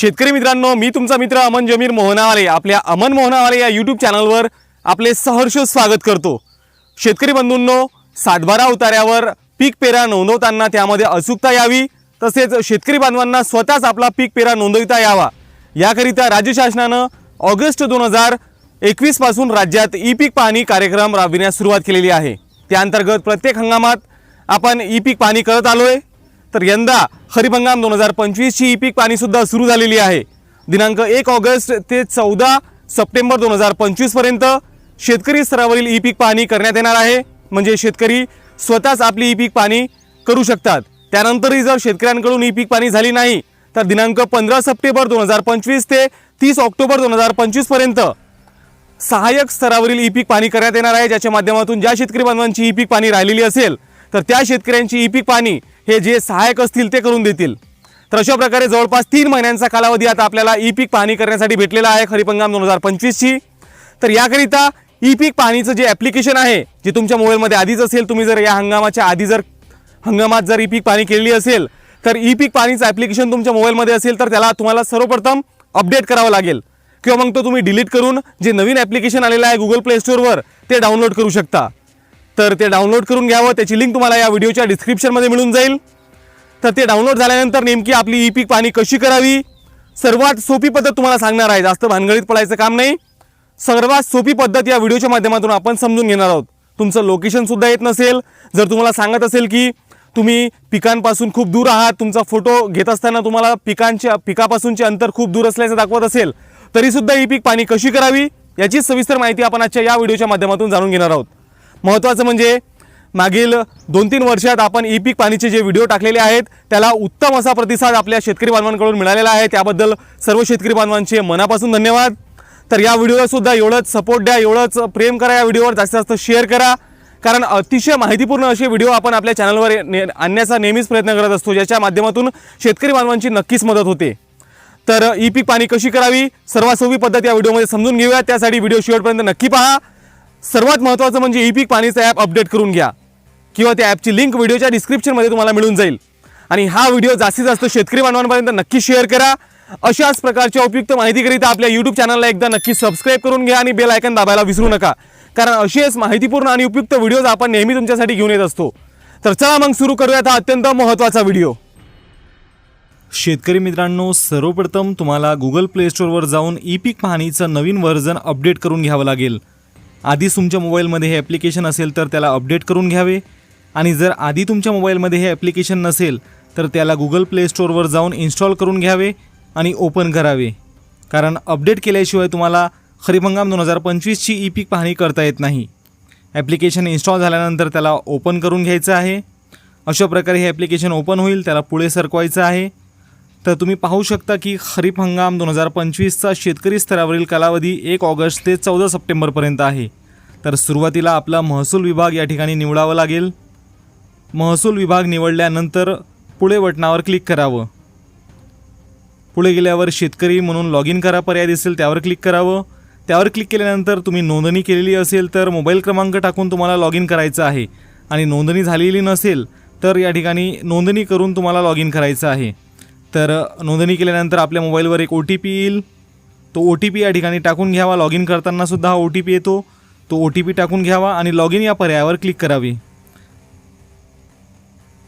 शेतकरी मित्रांनो मी तुमचा मित्र अमन जमीर मोहनावाले. आपल्या अमन मोहनावाले या यूट्यूब चॅनलवर आपले सहर्ष स्वागत करतो. शेतकरी बंधूंनो सातबारा उतार्यावर पीक पेरा नोंदवताना त्यामध्ये अचूकता यावी तसेच शेतकरी बांधवांना स्वतःच आपला पीक पेरा नोंदविता यावा. याकरिता राज्य शासनानं ऑगस्ट दोन हजार एकवीसपासून राज्यात ई पीक पाहणी कार्यक्रम राबविण्यास सुरुवात केलेली आहे. त्याअंतर्गत प्रत्येक हंगामात आपण ई पीक पाहणी करत आलो आहे तर यंदा खरीप हंगाम दोन हजार पंचवीसची ई पीक पाणीसुद्धा सुरू झालेली आहे. दिनांक एक ऑगस्ट ते चौदा सप्टेंबर दोन हजार पंचवीसपर्यंत शेतकरी स्तरावरील ई पीक पाहणी करण्यात येणार आहे. म्हणजे शेतकरी स्वतःच आपली ई पीक पाहणी करू शकतात. त्यानंतरही जर शेतकऱ्यांकडून ई पीक पाणी झाली नाही तर दिनांक पंधरा सप्टेंबर दोन हजार पंचवीस ते तीस ऑक्टोबर दोन हजार पंचवीसपर्यंत सहाय्यक स्तरावरील ई पीक पाणी करण्यात येणार आहे. ज्याच्या माध्यमातून ज्या शेतकरी बांधवांची ई पीक पाणी राहिलेली असेल तर त्या शेतकऱ्यांची ई पीक पाणी हे जे सहाय्यक असतील ते करून देतील. तर अशा प्रकारे जवळपास तीन महिन्यांचा कालावधी आता आपल्याला ई पीक पाणी करण्यासाठी भेटलेला आहे खरीप हंगाम दोन हजार पंचवीसची. तर याकरिता ई पीक पाणीचं जे ॲप्लिकेशन आहे जे तुमच्या मोबाईलमध्ये आधीच असेल तुम्ही जर या हंगामाच्या आधी जर हंगामात जर ई पीक पाणी केलेली असेल तर ई पीक पाणीचं ॲप्लिकेशन तुमच्या मोबाईलमध्ये असेल तर त्याला तुम्हाला सर्वप्रथम अपडेट करावं लागेल. किंवा मग तो तुम्ही डिलीट करून जे नवीन ॲप्लिकेशन आलेलं आहे गुगल प्ले स्टोअरवर ते डाउनलोड करू शकता. तर ते डाउनलोड करून घ्यावं. त्याची लिंक तुम्हाला या व्हिडिओच्या डिस्क्रिप्शनमध्ये मिळून जाईल. तर ते डाउनलोड झाल्यानंतर नेमकी आपली ई पीक पाणी कशी करावी? सर्वात सोपी पद्धत तुम्हाला सांगणार आहे. जास्त भानगडीत पडायचं काम नाही. सर्वात सोपी पद्धत या व्हिडिओच्या माध्यमातून आपण समजून घेणार आहोत. तुमचं लोकेशनसुद्धा येत नसेल. जर तुम्हाला सांगत असेल की तुम्ही पिकांपासून खूप दूर आहात तुमचा फोटो घेत असताना तुम्हाला पिकांच्या पिकापासूनचे अंतर खूप दूर असल्याचं दाखवत असेल तरीसुद्धा ही पीक पाणी कशी करावी? याची सविस्तर माहिती आपण आजच्या या व्हिडिओच्या माध्यमातून जाणून घेणार आहोत. महत्त्वाचं म्हणजे मागील दोन तीन वर्षात आपण ई पीक पाणीचे जे व्हिडिओ टाकलेले आहेत त्याला उत्तम असा प्रतिसाद आपल्या शेतकरी बांधवांकडून मिळालेला आहे. त्याबद्दल सर्व शेतकरी बांधवांचे मनापासून धन्यवाद. तर या व्हिडिओलासुद्धा एवढंच सपोर्ट द्या एवढंच प्रेम करा या व्हिडिओवर जास्तीत जास्त शेअर करा. कारण अतिशय माहितीपूर्ण असे व्हिडिओ आपण आपल्या चॅनलवर ने आणण्याचा नेहमीच प्रयत्न करत असतो ज्याच्या माध्यमातून शेतकरी बांधवांची नक्कीच मदत होते. तर ई पीक पाणी कशी करावी? सर्वात सोपी पद्धत या व्हिडिओमध्ये समजून घेऊया. त्यासाठी व्हिडिओ शेवटपर्यंत नक्की पहा. सर्वात महत्त्वाचं म्हणजे ई पीक पाणीचं ॲप अपडेट करून घ्या. किंवा त्या ॲपची लिंक व्हिडिओच्या डिस्क्रिप्शनमध्ये तुम्हाला मिळून जाईल. आणि हा व्हिडिओ जास्तीत जास्त शेतकरी बांधवांपर्यंत नक्की शेअर करा. अशाच प्रकारच्या उपयुक्त माहितीकरिता आपल्या यूट्यूब चॅनलला एकदा नक्की सबस्क्राईब करून घ्या आणि बेल आयकन दाबायला विसरू नका. कारण असेच माहितीपूर्ण आणि उपयुक्त व्हिडिओज आपण नेहमी तुमच्यासाठी घेऊन येत असतो. तर चला मग सुरू करूयात हा अत्यंत महत्त्वाचा व्हिडिओ शेतकरी मित्रांनो सर्वप्रथम तुम्हाला गुगल प्ले स्टोअरवर जाऊन ई पीक पाहणीचं नवीन व्हर्जन अपडेट करून घ्यावं लागेल. आधीच तुमच्या मोबाईलमध्ये हे ॲप्लिकेशन असेल तर त्याला अपडेट करून घ्यावे. आणि जर आधी तुमच्या मोबाईलमध्ये हे ॲप्लिकेशन नसेल तर त्याला गुगल प्ले स्टोअरवर जाऊन इन्स्टॉल करून घ्यावे आणि ओपन करावे. कारण अपडेट केल्याशिवाय तुम्हाला खरीप हंगाम दोन हजार पंचवीसची ई पीक पाहणी करता येत नाही. ॲप्लिकेशन इन्स्टॉल झाल्यानंतर त्याला ओपन करून घ्यायचं आहे. अशा प्रकारे हे ॲप्लिकेशन ओपन होईल त्याला पुढे सरकवायचं आहे. तर तुम्ही पाहू शकता की खरीप हंगाम दोन हजार पंचवीसचा शेतकरी स्तरावरील कालावधी एक ऑगस्ट ते चौदा सप्टेंबरपर्यंत आहे. तर सुरुवातीला आपला महसूल विभाग या ठिकाणी निवडावा लागेल. महसूल विभाग निवडल्यानंतर पुढे बटणावर क्लिक करावं. पुढे गेल्यावर शेतकरी म्हणून लॉग इन करा पर्याय दिसेल त्यावर क्लिक करावं. त्यावर क्लिक केल्यानंतर तुम्ही नोंदणी केलेली असेल तर मोबाईल क्रमांक टाकून तुम्हाला लॉग इन करायचं आहे. आणि नोंदणी झालेली नसेल तर या ठिकाणी नोंदणी करून तुम्हाला लॉग इन करायचं आहे. तर नोंदणी केल्यानंतर आपल्या मोबाईलवर एक ओ टी पी येईल. तो ओ टी पी या ठिकाणी टाकून घ्यावा. लॉग इन करतानासुद्धा हा ओ टी पी येतो. तो ओ टी पी टाकून घ्यावा आणि लॉग इन या पर्यायावर क्लिक करावी.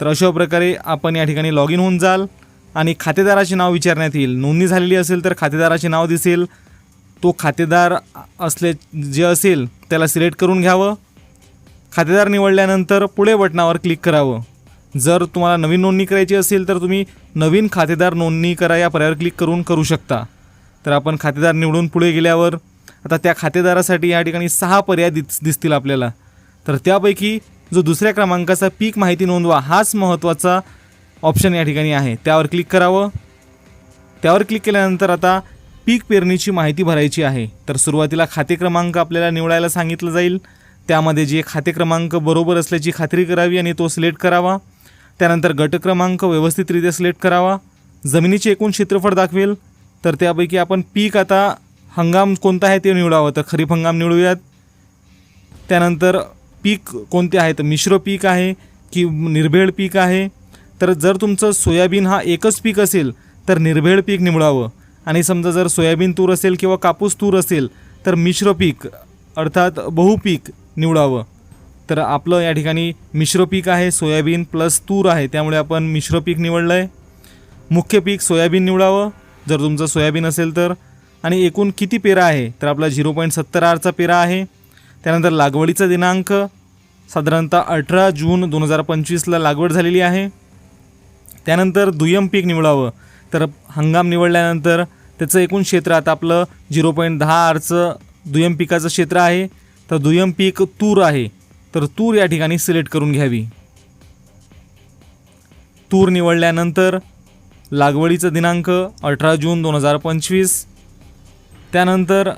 तर अशा प्रकारे आपण या ठिकाणी लॉग इन होऊन जाल आणि खातेदाराचे नाव विचारण्यात येईल. नोंदणी झालेली असेल तर खातेदाराचे नाव दिसेल. तो खातेदार असले जे असेल त्याला सिलेक्ट करून घ्यावं. खातेदार निवडल्यानंतर पुढे बटणावर क्लिक करावं. जर तुम्हाला नवीन नोंदणी करायची असेल तर तुम्ही नवीन खातेदार नोंदणी करा या पर्यायावर क्लिक करून करू शकता. तर आपण खातेदार निवडून पुढे गेल्यावर आता त्या खातेदारासाठी या ठिकाणी सहा पर्याय दिस दिसतील आपल्याला. तर त्यापैकी जो दुसऱ्या क्रमांकाचा पीक माहिती नोंदवा हाच महत्त्वाचा ऑप्शन या ठिकाणी आहे. त्यावर क्लिक करावं. त्यावर क्लिक केल्यानंतर आता पीक पेरणीची माहिती भरायची आहे. तर सुरुवातीला खाते क्रमांक आपल्याला निवडायला सांगितलं जाईल. त्यामध्ये जे खाते क्रमांक बरोबर असल्याची खात्री करावी आणि तो सिलेक्ट करावा. त्यानंतर गट क्रमांक व्यवस्थितरित्या सिलेक्ट करावा. जमिनीचे एकूण क्षेत्रफळ दाखवेल. तर त्यापैकी आपण पीक आता हंगाम कोणता आहे ते निवडावं. तर खरीप हंगाम निवडूयात. त्यानंतर पीक कोणते आहे तर मिश्र पीक आहे की निर्भेळ पीक आहे. तर जर तुमचं सोयाबीन हा एकच पीक असेल तर निर्भेळ पीक निवडावं. आणि समजा जर सोयाबीन तूर असेल किंवा कापूस तूर असेल तर मिश्र पीक अर्थात बहुपीक निवडावं. तर आपलं या ठिकाणी मिश्र पीक आहे सोयाबीन प्लस तूर आहे त्यामुळे आपण मिश्र पीक निवडलं आहे मुख्य पीक सोयाबीन निवडावं. जर तुमचं सोयाबीन असेल तर. आणि एकूण किती पेरा आहे? तर आपला झिरो पॉईंट सत्तर आरचा पेरा आहे. त्यानंतर लागवडीचा दिनांक. साधारणतः अठरा जून दोन हजार पंचवीसला लागवड झालेली आहे. त्यानंतर दुय्यम पीक निवडावं. तर हंगाम निवडल्यानंतर त्याचं एकूण क्षेत्र आता आपलं झिरो पॉईंट दहा आरचं दुय्यम पिकाचं क्षेत्र आहे. तर दुय्यम पीक तूर आहे. तर तूर या ठिकाणी सिलेक्ट करून घ्यावी. तूर निवडल्यानंतर लागवडीचा दिनांक अठरा जून दोन हजार पंचवीस. त्यानंतर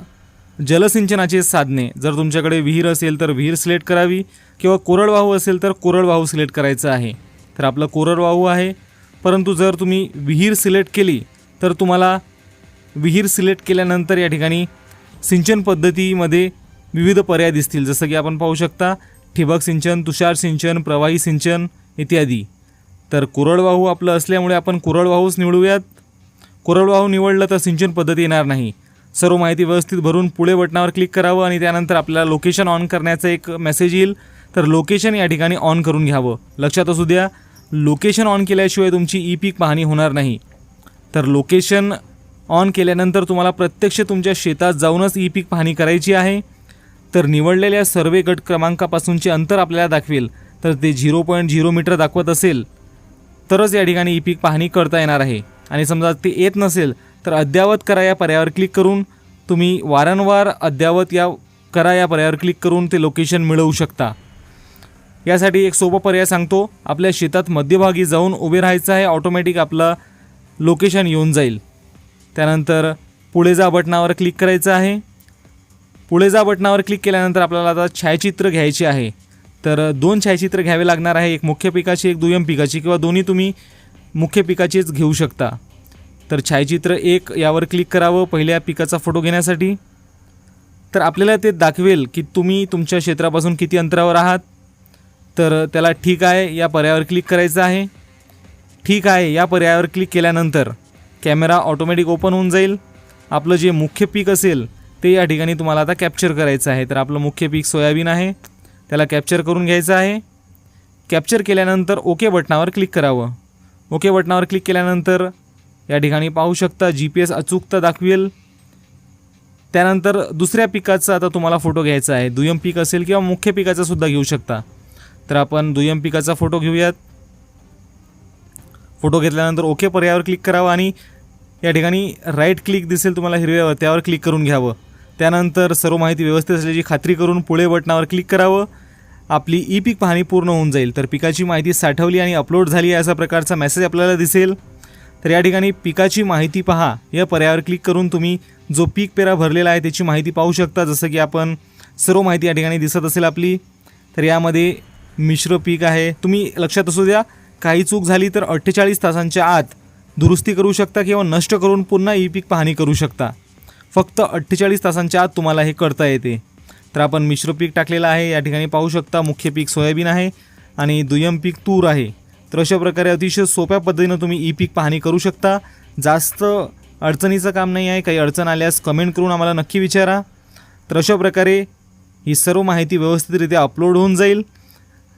जलसिंचनाचे साधने जर तुमच्याकडे विहीर असेल तर विहीर सिलेक्ट करावी किंवा कोरडवाहू असेल तर कोरडवाहू सिलेक्ट करायचं आहे. तर आपलं कोरडवाहू आहे. परंतु जर तुम्ही विहीर सिलेक्ट केली तर तुम्हाला विहीर सिलेक्ट केल्यानंतर या ठिकाणी सिंचन पद्धतीमध्ये विविध पर्याय दिसतील. जसं की आपण पाहू शकता ठिबक सिंचन तुषार सिंचन प्रवाही सिंचन इत्यादी. तर कोरडवाहू आपलं असल्यामुळे आपण कोरडवाहूच निवडूयात. कोरडवाहू निवडलं तर सिंचन पद्धती येणार नाही. सर्व माहिती व्यवस्थित भरून पुढे बटणावर क्लिक करावं आणि त्यानंतर आपल्याला लोकेशन ऑन करण्याचा एक मेसेज येईल. तर लोकेशन या ठिकाणी ऑन करून घ्यावं. लक्षात असू द्या लोकेशन ऑन केल्याशिवाय तुमची ई पीक पाहणी होणार नाही. तर लोकेशन ऑन केल्यानंतर तुम्हाला प्रत्यक्ष तुमच्या शेतात जाऊनच ई पीक पाहणी करायची आहे. तर निवडलेल्या सर्वे गट क्रमांकापासूनचे अंतर आपल्याला दाखवेल. तर ते झिरो पॉईंट झिरो मीटर दाखवत असेल. तरच या ठिकाणी ई पीक पाहणी करता येणार आहे. आणि समजा ते येत नसेल तर अद्ययावत करा या पर्यायावर क्लिक करून तुम्ही वारंवार अद्ययावत या करा या पर्यायावर क्लिक करून ते लोकेशन मिळवू शकता. यासाठी एक सोपा पर्याय सांगतो आपल्या शेतात मध्यभागी जाऊन उभे राहायचं आहे ऑटोमॅटिक आपलं लोकेशन येऊन जाईल. त्यानंतर पुढे जा बटनावर क्लिक करायचं आहे. पुढे जा बटनावर क्लिक केल्यानंतर आपल्याला आता छायाचित्र घ्यायचे आहे. तर दोन छायाचित्र घ्यावे लागणार आहे. एक मुख्य पिकाची एक दुय्यम पिकाची किंवा दोन्ही तुम्ही मुख्य पिकाचीच घेऊ शकता. तर छायाचित्र एक यावर क्लिक करावं पहिल्या पिकाचा फोटो घेण्यासाठी. तर आपल्याला ते दाखवेल की तुम्ही तुमच्या क्षेत्रापासून किती अंतरावर आहात. तर त्याला ठीक आहे या पर्यायावर क्लिक करायचं आहे. ठीक आहे या पर्यायावर क्लिक केल्यानंतर कॅमेरा ऑटोमॅटिक ओपन होऊन जाईल. आपलं जे मुख्य पीक असेल ते या ठिकाणी तुम्हाला आता कॅप्चर करायचं आहे. तर आपलं मुख्य पीक सोयाबीन आहे. त्याला कॅप्चर करून घ्यायचं आहे. कॅप्चर केल्यानंतर ओके बटनावर क्लिक करावं. ओके बटनावर क्लिक केल्यानंतर या ठिकाणी पाहू शकता जी पी एस अचूकता दाखवेल. त्यानंतर दुसऱ्या पिकाचा आता तुम्हाला फोटो घ्यायचा आहे. दुय्यम पीक असेल किंवा मुख्य पिकाचा सुद्धा घेऊ शकता. तर आपण दुय्यम पिकाचा फोटो घेऊयात. फोटो घेतल्यानंतर ओके पर्यायावर क्लिक करावं आणि या ठिकाणी राईट क्लिक दिसेल तुम्हाला हिरव्यावर त्यावर क्लिक करून घ्यावं. त्यानंतर सर्व माहिती व्यवस्थित असल्याची खात्री करून पुढे बटणावर क्लिक करावं. आपली ई पीक पाहणी पूर्ण होऊन जाईल. तर पिकाची माहिती साठवली आणि अपलोड झाली असा प्रकारचा मेसेज आपल्याला दिसेल. तर या ठिकाणी पिकाची माहिती पहा. या पर्यायावर क्लिक करून तुम्ही जो पीक पेरा भरलेला आहे त्याची माहिती पाहू शकता. जसं की आपण सर्व माहिती या ठिकाणी दिसत असेल आपली. तर यामध्ये मिश्र पीक आहे. तुम्ही लक्षात असू द्या काही चूक झाली तर अठ्ठेचाळीस तासांच्या आत दुरुस्ती करू शकता किंवा नष्ट करून पुन्हा ई पीक पाहणी करू शकता. फक्त अठ्ठेचाळीस तासांच्या आत तुम्हाला हे करता येते. तर आपण मिश्र पीक टाकलेलं आहे. या ठिकाणी पाहू शकता मुख्य पीक सोयाबीन आहे आणि दुय्यम पीक तूर आहे. तर अशा प्रकारे अतिशय सोप्या पद्धतीनं तुम्ही ई पीक पाहणी करू शकता. जास्त अडचणीचं काम नाही आहे. काही अडचण आल्यास कमेंट करून आम्हाला नक्की विचारा. तर अशा प्रकारे ही सर्व माहिती व्यवस्थितरित्या अपलोड होऊन जाईल.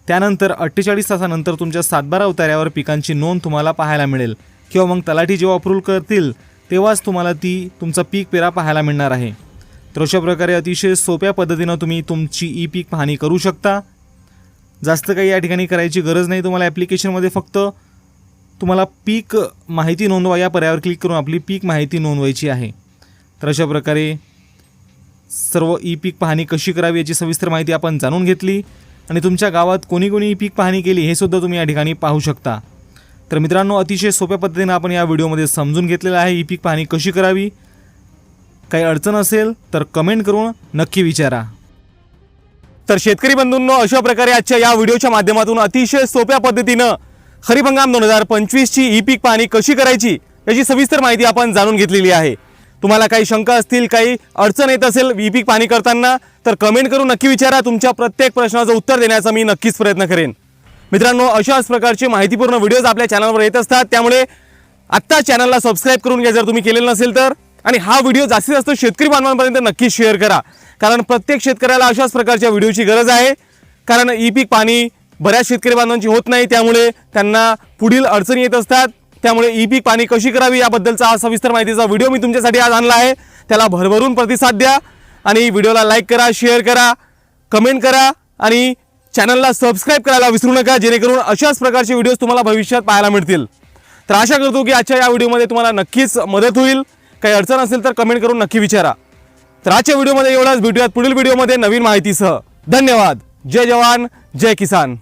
त्यानंतर अठ्ठेचाळीस तासानंतर तुमच्या सातबारा उतार्यावर पिकांची नोंद तुम्हाला पाहायला मिळेल. किंवा मग तलाठी जेव्हा अप्रूव्ह करतील तेव्हाच तुम्हाला ती तुमचा पीक पेरा पाहायला मिळणार आहे. तर अशा प्रकारे अतिशय सोप्या पद्धतीनं तुम्ही तुमची ई पीक पाहणी करू शकता. जास्त काही या ठिकाणी करायची गरज नाही तुम्हाला ॲप्लिकेशनमध्ये फक्त तुम्हाला पीक माहिती नोंदवा या पर्यायावर क्लिक करून आपली पीक माहिती नोंदवायची आहे. तर अशा प्रकारे सर्व ई पीक पाहणी कशी करावी याची सविस्तर माहिती आपण जाणून घेतली आणि तुमच्या गावात कोणी कोणी ई पीक पाहणी केली हे सुद्धा तुम्ही या ठिकाणी पाहू शकता. तर मित्रांनो अतिशय सोप्या पद्धतीनं आपण या व्हिडिओमध्ये समजून घेतलेलं आहे ई पीक पाहणी कशी करावी? काही अडचण असेल तर कमेंट करून नक्की विचारा. तर शेतकरी बंधूंनो अशा प्रकारे आजच्या या व्हिडिओच्या माध्यमातून अतिशय सोप्या पद्धतीनं खरीप हंगाम दोन हजार पंचवीसची ई पीक पाहणी कशी करायची याची सविस्तर माहिती आपण जाणून घेतलेली आहे. तुम्हाला काही शंका असतील काही अडचण येत असेल ई पीक पाहणी करताना तर कमेंट करून नक्की विचारा. तुमच्या प्रत्येक प्रश्नाचं उत्तर देण्याचा मी नक्कीच प्रयत्न करेन. मित्रांनो अशाच प्रकारचे माहितीपूर्ण व्हिडिओज आपल्या चॅनलवर येत असतात. त्यामुळे आत्ता चॅनलला सबस्क्राईब करून घ्या. जर तुम्ही केलेलं नसेल तर. आणि हा व्हिडिओ जास्तीत जास्त शेतकरी बांधवांपर्यंत नक्की शेअर करा. कारण प्रत्येक शेतकऱ्याला अशाच प्रकारच्या व्हिडिओची गरज आहे. कारण ई पीक पाणी बऱ्याच शेतकरी बांधवांची होत नाही. त्यामुळे त्यांना पुढील अडचणी येत असतात. त्यामुळे ई पीक पाणी कशी करावी याबद्दलचा हा सविस्तर माहितीचा व्हिडिओ मी तुमच्यासाठी आज आणला आहे. त्याला भरभरून प्रतिसाद द्या. आणि व्हिडिओला लाईक करा शेअर करा कमेंट करा. आणि चॅनलला सबस्क्राईब करायला विसरू नका जेणेकरून अशाच प्रकारचे व्हिडिओज तुम्हाला भविष्यात पाहायला मिळतील. तर आशा करतो की आजच्या या व्हिडिओमध्ये तुम्हाला नक्कीच मदत होईल. काही अडचण असेल तर कमेंट करून नक्की विचारा. तर आजच्या व्हिडिओमध्ये एवढाच. भेटूयात पुढील व्हिडिओमध्ये नवीन माहितीसह. धन्यवाद. जय जवान. जय किसान.